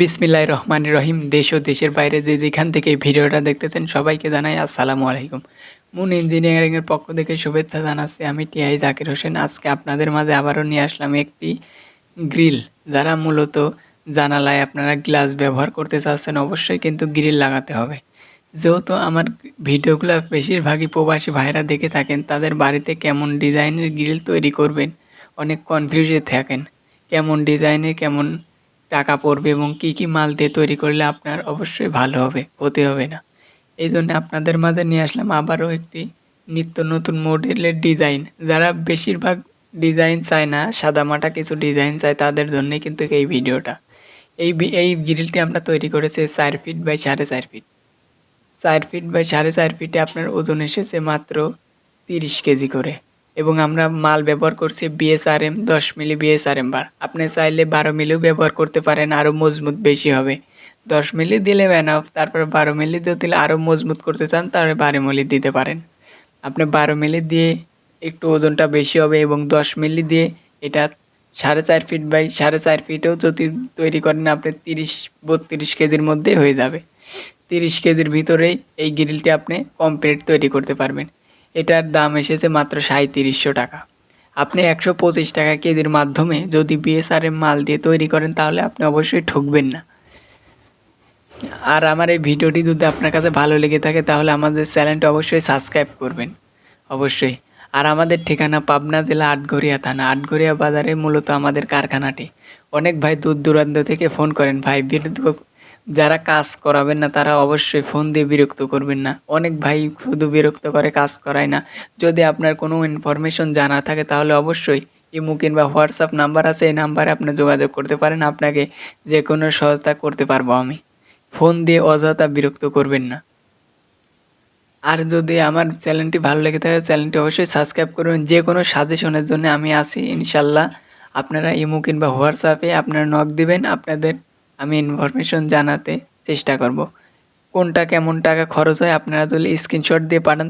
বিসমিল্লাহির রহমানির রহিম। দেশ ও দেশের বাইরে যে যেখান থেকে ভিডিওটা দেখতেছেন সবাইকে জানাই আসসালামু আলাইকুম। মুন ইঞ্জিনিয়ারিংয়ের পক্ষ থেকে শুভেচ্ছা জানাচ্ছি আমি টিআই জাকির হোসেন। আজকে আপনাদের মাঝে আবারও নিয়ে আসলাম একটি গ্রিল। যারা মূলত জানালায় আপনারা গ্লাস ব্যবহার করতে চাচ্ছেন অবশ্যই কিন্তু গ্রিল লাগাতে হবে। যেহেতু আমার ভিডিওগুলো বেশিরভাগই প্রবাসী ভাইরা দেখে থাকেন, তাদের বাড়িতে কেমন ডিজাইনের গ্রিল তৈরি করবেন, অনেক কনফিউজে থাকেন। কেমন ডিজাইনে কেমন টাকা পড়বে এবং কি কি মাল দিয়ে তৈরি করলে আপনার অবশ্যই ভালো হবে হতে হবে না। এই জন্য আপনাদের মাঝে নিয়ে আসলাম আবারও একটি নিত্য নতুন মডেলের ডিজাইন। যারা বেশিরভাগ ডিজাইন চায় না সাদামাটা কিছু ডিজাইন চায়, তাদের জন্যই কিন্তু এই ভিডিওটা। এই এই গ্রিলটি আমরা তৈরি করেছি চার ফিট বাই সাড়ে চার ফিট। চার ফিট বাই সাড়ে চার ফিটে আপনার ওজন এসেছে মাত্র তিরিশ কেজি করে। এবং আমরা মাল ব্যবহার করছি বিএসআরএম দশ মিলি বিএসআরএম বার। আপনি চাইলে বারো মিলিও ব্যবহার করতে পারেন আরও মজবুত বেশি হবে। দশ মিলি দিলে অফ তারপরে বারো মিলি দিলে আরও মজবুত করতে চান, তাহলে বারো মিলি দিতে পারেন। আপনি বারো মিলি দিয়ে একটু ওজনটা বেশি হবে এবং দশ মিলি দিয়ে এটা সাড়ে চার ফিট বাই সাড়ে চার ফিটেও যদি তৈরি করেন, আপনি তিরিশ, বত্রিশ কেজির মধ্যে হয়ে যাবে। তিরিশ কেজির ভিতরেই এই গ্রিলটি আপনি কমপ্লিট তৈরি করতে পারবেন। এটার দাম এসেছে মাত্র সাঁত্রিশশো টাকা। আপনি একশো পঁচিশ টাকা কেজির মাধ্যমে যদি বিএসআরএম মাল দিয়ে তৈরি করেন, তাহলে আপনি অবশ্যই ঠকবেন না। আর আমার এই ভিডিওটি যদি আপনার কাছে ভালো লেগে থাকে, তাহলে আমাদের চ্যানেলটি অবশ্যই সাবস্ক্রাইব করবেন। অবশ্যই। আর আমাদের ঠিকানা পাবনা জেলা আটঘরিয়া থানা। আটঘরিয়া বাজারে মূলত আমাদের কারখানাটি। অনেক ভাই দূর দূরান্ত থেকে ফোন করেন, ভাই বিরুদ্ধ যারা কাজ করাবেন না, তারা অবশ্যই ফোন দিয়ে বিরক্ত করবেন না। অনেক ভাই শুধু বিরক্ত করে, কাজ করায় না। যদি আপনার কোনো ইনফরমেশন জানা থাকে, তাহলে অবশ্যই ইমো কিংবা হোয়াটসঅ্যাপ নাম্বার আছে, এই নাম্বারে আপনি যোগাযোগ করতে পারেন। আপনাকে যে কোনো সহায়তা করতে পারব আমি। ফোন দিয়ে অযথা বিরক্ত করবেন না। আর যদি আমার চ্যানেলটি ভালো লেগে থাকে, চ্যানেলটি অবশ্যই সাবস্ক্রাইব করবেন। যে কোনো সাজেশনের জন্য আমি আছি, ইনশাল্লাহ। আপনারা ইমো কিংবা হোয়াটসঅ্যাপে আপনারা নক দিবেন। আপনাদের আমি ইনফরমেশন জানাতে চেষ্টা করব। কোনটা কেমন টাকা খরচ হয় আপনারা যদি স্ক্রিনশট দিয়ে পাঠান